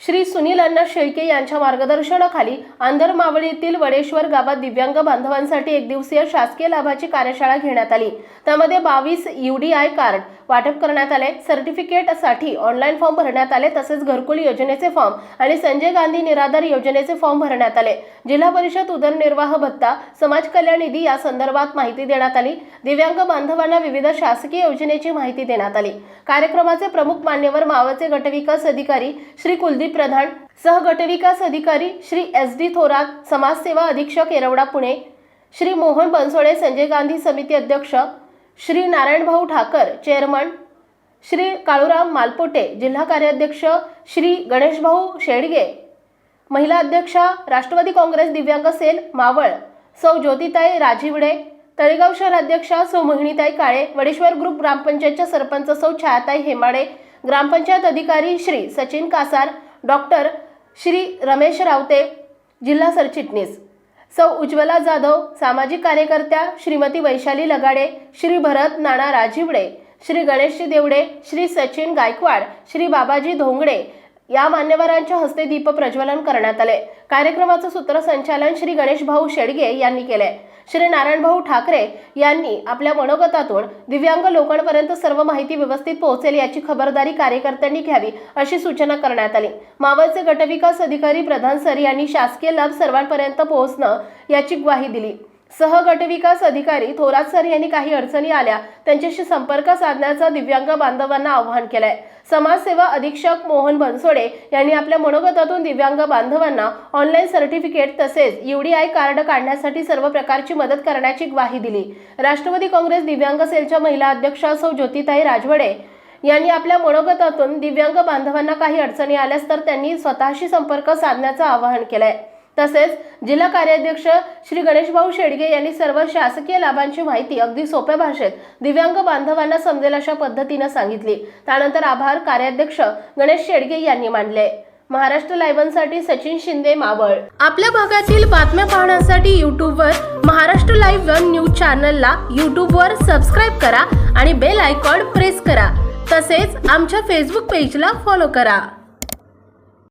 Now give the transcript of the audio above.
श्री सुनील अण्णा शेळके यांच्या मार्गदर्शनाखाली आंधर मावळीतील वडेश्वर गावात दिव्यांग बांधवांसाठी एक दिवसीय शासकीय लाभाची कार्यशाळा घेण्यात आली. त्यामध्ये बावीस युडीआय कार्ड वाटप करण्यात आले. सर्टिफिकेटसाठी ऑनलाईन फॉर्म भरण्यात आले तसेच घरकुल योजनेचे फॉर्म आणि संजय गांधी निराधार योजनेचे फॉर्म भरण्यात आले. जिल्हा परिषद उदरनिर्वाह भत्ता समाज कल्याण निधी या संदर्भात माहिती देण्यात आली. दिव्यांग बांधवांना विविध शासकीय योजनेची माहिती देण्यात आली. कार्यक्रमाचे प्रमुख मान्यवर मावळचे गटविकास अधिकारी श्री कुलदीप प्रधान सहगटविकास अधिकारी श्री एस डी थोरात समाजसेवा अधीक्षक येरवडा पुणे श्री मोहन बनसोडे संजय गांधी समिती अध्यक्ष श्री नारायणभाऊ ठाकर चेअरमन श्री काळूराम मालपोटे जिल्हा कार्याध्यक्ष श्री गणेशभाऊ शेडगे महिला अध्यक्षा राष्ट्रवादी काँग्रेस दिव्यांग सेल मावळ सौ ज्योतिताई राजीवडे तळेगाव शहर अध्यक्षा सौ मोहिनीताई काळे वडेश्वर ग्रुप ग्रामपंचायतच्या सरपंच सौ छायाताई हेमाडे ग्रामपंचायत अधिकारी श्री सचिन कासार डॉक्टर श्री रमेश रावते जिल्हा सरचिटणीस. सौ उज्ज्वला जाधव सामाजिक कार्यकर्त्या श्रीमती वैशाली लगाडे श्री भरत नाना राजिवडे श्री गणेशजी देवडे श्री सचिन गायकवाड श्री बाबाजी धोंगडे या मान्यवरांच्या हस्ते दीप प्रज्वलन करण्यात आले. कार्यक्रमाचं सूत्रसंचालन श्री गणेश भाऊ शेडगे यांनी केले श्री नारायणभाऊ ठाकरे यांनी आपल्या मनोगतातून दिव्यांग लोकांपर्यंत सर्व माहिती व्यवस्थित पोहोचेल याची खबरदारी कार्यकर्त्यांनी घ्यावी अशी सूचना करण्यात आली. मावळचे गटविकास अधिकारी प्रधान सर यांनी शासकीय लाभ सर्वांपर्यंत पोहोचणं याची ग्वाही दिली. सहगटविकास अधिकारी थोरात सर यांनी काही अडचणी आल्या त्यांच्याशी संपर्क साधण्याचं दिव्यांग बांधवांना आवाहन केलंय. समाजसेवा अधीक्षक मोहन बनसोडे यांनी आपल्या मनोगतातून दिव्यांग बांधवांना ऑनलाईन सर्टिफिकेट तसेच युडीआय कार्ड काढण्यासाठी सर्व प्रकारची मदत करण्याची ग्वाही दिली. राष्ट्रवादी काँग्रेस दिव्यांग सेलच्या महिला अध्यक्षा सौ ज्योतिताई राजवडे यांनी आपल्या मनोगतातून दिव्यांग बांधवांना काही अडचणी आल्यास तर त्यांनी स्वतःशी संपर्क साधण्याचं आवाहन केलंय. तसेच जिल्हा कार्याध्यक्ष श्री गणेशभाऊ शेडगे यांनी सर्व शासकीय लाभांची माहिती अगदी सोप्या भाषेत दिव्यांग बांधवांना समजेल अशा पद्धतीनं सांगितली. त्यानंतर आभार कार्याध्यक्ष गणेश शेडगे यांनी मानले महाराष्ट्र लाईव्हसाठी सचिन शिंदे मावळ. आपल्या भागातील बातम्या पाहण्यासाठी यूट्यूबवर महाराष्ट्र लाईव्ह वन न्यूज चॅनलला यूट्यूबवर सबस्क्राईब करा आणि बेल आयकॉन प्रेस करा. तसेच आमच्या फेसबुक पेजला फॉलो करा.